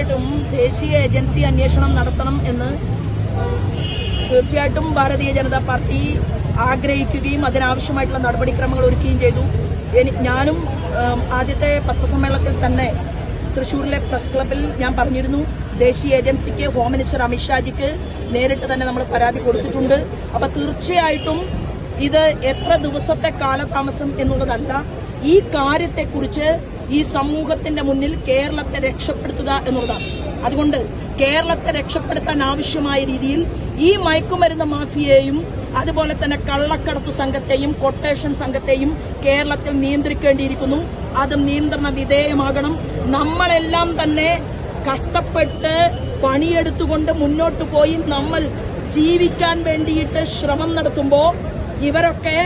തീർച്ചയായിട്ടും ദേശീയ ഏജൻസി അന്വേഷണം നടത്തണം എന്ന് തീർച്ചയായിട്ടും ഭാരതീയ ജനതാ പാർട്ടി ആഗ്രഹിക്കുകയും അതിനാവശ്യമായിട്ടുള്ള നടപടിക്രമങ്ങൾ ഒരുക്കുകയും ചെയ്തു. ഞാനും ആദ്യത്തെ പത്രസമ്മേളനത്തിൽ തന്നെ തൃശൂരിലെ പ്രസ് ക്ലബിൽ ഞാൻ പറഞ്ഞിരുന്നു ദേശീയ ഏജൻസിക്ക് ഹോം മിനിസ്റ്റർ അമിത്ഷാജിക്ക് നേരിട്ട് തന്നെ നമ്മൾ പരാതി കൊടുത്തിട്ടുണ്ട്. അപ്പൊ തീർച്ചയായിട്ടും ഇത് എത്ര ദിവസത്തെ കാലതാമസം എന്നുള്ളതല്ല ഈ കാര്യത്തെക്കുറിച്ച് ഈ സമൂഹത്തിന്റെ മുന്നിൽ കേരളത്തെ രക്ഷപ്പെടുത്തുക എന്നുള്ളതാണ്. അതുകൊണ്ട് കേരളത്തെ രക്ഷപ്പെടുത്താൻ ആവശ്യമായ രീതിയിൽ ഈ മയക്കുമരുന്ന് മാഫിയയെയും അതുപോലെ തന്നെ കള്ളക്കടത്തു സംഘത്തെയും കൊട്ടേഷൻ സംഘത്തെയും കേരളത്തിൽ നിയന്ത്രിക്കേണ്ടിയിരിക്കുന്നു. അത് നിയന്ത്രണ വിധേയമാകണം. നമ്മളെല്ലാം തന്നെ കഷ്ടപ്പെട്ട് പണിയെടുത്തുകൊണ്ട് മുന്നോട്ട് പോയി നമ്മൾ ജീവിക്കാൻ വേണ്ടിയിട്ട് ശ്രമം നടത്തുമ്പോൾ ഇവരൊക്കെ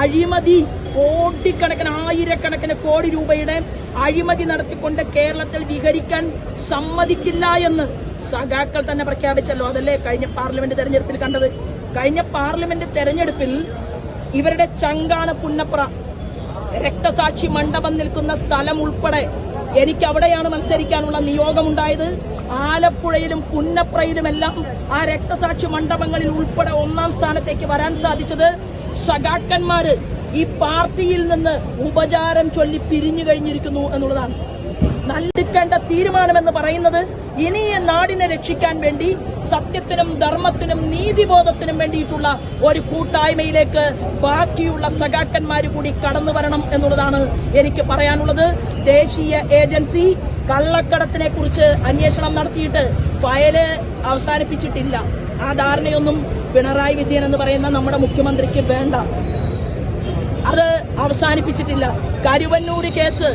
അഴിമതി കോടിക്കണക്കിന് ആയിരക്കണക്കിന് കോടി രൂപയുടെ അഴിമതി നടത്തിക്കൊണ്ട് കേരളത്തിൽ വിഹരിക്കാൻ സമ്മതിക്കില്ല എന്ന് സഖാക്കൾ തന്നെ പ്രഖ്യാപിച്ചല്ലോ. അതല്ലേ കഴിഞ്ഞ പാർലമെന്റ് തെരഞ്ഞെടുപ്പിൽ കണ്ടത്? കഴിഞ്ഞ പാർലമെന്റ് തെരഞ്ഞെടുപ്പിൽ ഇവരുടെ ചങ്കാണ പുന്നപ്ര. രക്തസാക്ഷി മണ്ഡപം നിൽക്കുന്ന സ്ഥലം ഉൾപ്പെടെ എനിക്ക് അവിടെയാണ് മത്സരിക്കാനുള്ള നിയോഗമുണ്ടായത്. ആലപ്പുഴയിലും പുന്നപ്രയിലുമെല്ലാം ആ രക്തസാക്ഷി മണ്ഡപങ്ങളിൽ ഉൾപ്പെടെ ഒന്നാം സ്ഥാനത്തേക്ക് വരാൻ സാധിച്ചത് സഖാക്കന്മാര് ഈ പാർട്ടിയിൽ നിന്ന് ഉപചാരം ചൊല്ലി പിരിഞ്ഞു കഴിഞ്ഞിരിക്കുന്നു എന്നുള്ളതാണ്. നൽകിക്കേണ്ട തീരുമാനമെന്ന് പറയുന്നത് ഇനി നാടിനെ രക്ഷിക്കാൻ വേണ്ടി സത്യത്തിനും ധർമ്മത്തിനും നീതിബോധത്തിനും വേണ്ടിയിട്ടുള്ള ഒരു കൂട്ടായ്മയിലേക്ക് ബാക്കിയുള്ള സഖാക്കന്മാര് കൂടി കടന്നു വരണം എന്നുള്ളതാണ് എനിക്ക് പറയാനുള്ളത്. ദേശീയ ഏജൻസി കള്ളക്കടത്തിനെ കുറിച്ച് അന്വേഷണം നടത്തിയിട്ട് ഫയൽ അവസാനിപ്പിച്ചിട്ടില്ല. ആ ധാരണയൊന്നും പിണറായി വിജയൻ എന്ന് പറയുന്ന നമ്മുടെ മുഖ്യമന്ത്രിക്ക് വേണ്ട. അത് അവസാനിപ്പിച്ചിട്ടില്ല. കരുവന്നൂര് കേസ്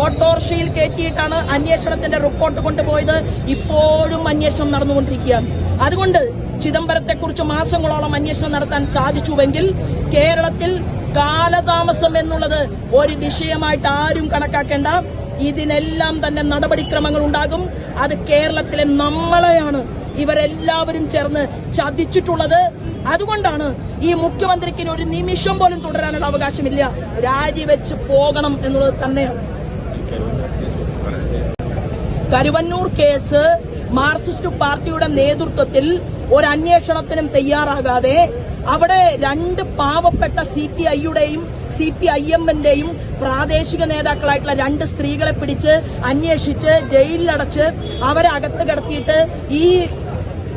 ഓട്ടോറിക്ഷയിൽ കയറ്റിയിട്ടാണ് അന്വേഷണത്തിന്റെ റിപ്പോർട്ട് കൊണ്ടുപോയത്. ഇപ്പോഴും അന്വേഷണം നടന്നുകൊണ്ടിരിക്കുകയാണ്. അതുകൊണ്ട് ചിദംബരത്തെക്കുറിച്ച് മാസങ്ങളോളം അന്വേഷണം നടത്താൻ സാധിച്ചുവെങ്കിൽ കേരളത്തിൽ കാലതാമസം എന്നുള്ളത് ഒരു വിഷയമായിട്ട് ആരും കണക്കാക്കേണ്ട. ഇതിനെല്ലാം തന്നെ നടപടിക്രമങ്ങൾ ഉണ്ടാകും. അത് കേരളത്തിലെ നമ്മളെയാണ് ഇവരെല്ലാവരും ചേർന്ന് ചതിച്ചിട്ടുള്ളത്. അതുകൊണ്ടാണ് ഈ മുഖ്യമന്ത്രിക്ക് ഒരു നിമിഷം പോലും തുടരാനുള്ള അവകാശമില്ല. രാജിവെച്ച് പോകണം എന്നുള്ളത് തന്നെയാണ്. കരുവന്നൂർ കേസ് മാർക്സിസ്റ്റ് പാർട്ടിയുടെ നേതൃത്വത്തിൽ ഒരു അന്വേഷണത്തിനും തയ്യാറാകാതെ അവിടെ രണ്ട് പാവപ്പെട്ട സി പി ഐയുടെയും സി പി ഐ എമ്മിന്റെയും പ്രാദേശിക നേതാക്കളായിട്ടുള്ള രണ്ട് സ്ത്രീകളെ പിടിച്ച് അന്വേഷിച്ച് ജയിലിലടച്ച് അവരെ അകത്ത് കിടത്തിയിട്ട് ഈ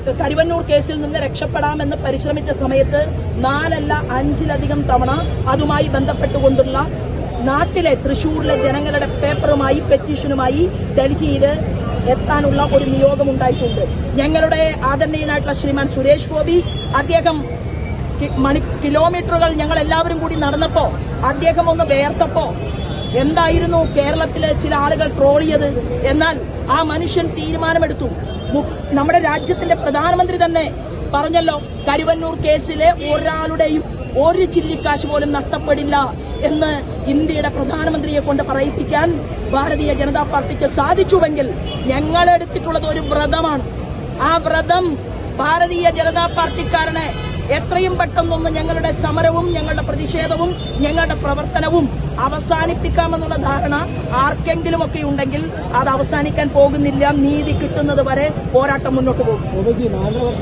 കരുവന്നൂർ കേസിൽ നിന്ന് രക്ഷപ്പെടാമെന്ന് പരിശ്രമിച്ച സമയത്ത് നാലല്ല അഞ്ചിലധികം തവണ അതുമായി ബന്ധപ്പെട്ടുകൊണ്ടുള്ള നാട്ടിലെ തൃശൂരിലെ ജനങ്ങളുടെ പേപ്പറുമായി പെറ്റീഷനുമായി ഡൽഹിയിൽ എത്താനുള്ള ഒരു നിയോഗം ഉണ്ടായിട്ടുണ്ട്. ഞങ്ങളുടെ ആദരണീയനായിട്ടുള്ള ശ്രീമാൻ സുരേഷ് ഗോപി അദ്ദേഹം മണി കിലോമീറ്ററുകൾ ഞങ്ങൾ എല്ലാവരും കൂടി നടന്നപ്പോ അദ്ദേഹം ഒന്ന് വേർത്തപ്പോ എന്തായിരുന്നു കേരളത്തിലെ ചില ആളുകൾ ട്രോൾ ട്രോളിയത് എന്നാൽ ആ മനുഷ്യൻ തീരുമാനമെടുത്തു. നമ്മുടെ രാജ്യത്തിന്റെ പ്രധാനമന്ത്രി തന്നെ പറഞ്ഞല്ലോ കരുവന്നൂർ കേസിലെ ഒരാളുടെയും ഒരു ചില്ലിക്കാശ് പോലും നഷ്ടപ്പെടില്ല എന്ന് ഇന്ത്യയുടെ പ്രധാനമന്ത്രിയെ കൊണ്ട് പറയിപ്പിക്കാൻ ഭാരതീയ ജനതാ പാർട്ടിക്ക് സാധിച്ചുവെങ്കിൽ ഞങ്ങൾ എടുത്തിട്ടുള്ളത് ഒരു വ്രതമാണ്. ആ വ്രതം ഭാരതീയ ജനതാ പാർട്ടിക്കാരനെ എത്രയും പെട്ടെന്നൊന്ന് ഞങ്ങളുടെ സമരവും ഞങ്ങളുടെ പ്രതിഷേധവും ഞങ്ങളുടെ പ്രവർത്തനവും അവസാനിപ്പിക്കാമെന്നുള്ള ധാരണ ആർക്കെങ്കിലും ഒക്കെ ഉണ്ടെങ്കിൽ അത് അവസാനിക്കാൻ പോകുന്നില്ല. നീതി കിട്ടുന്നത് വരെ പോരാട്ടം മുന്നോട്ട് പോകും.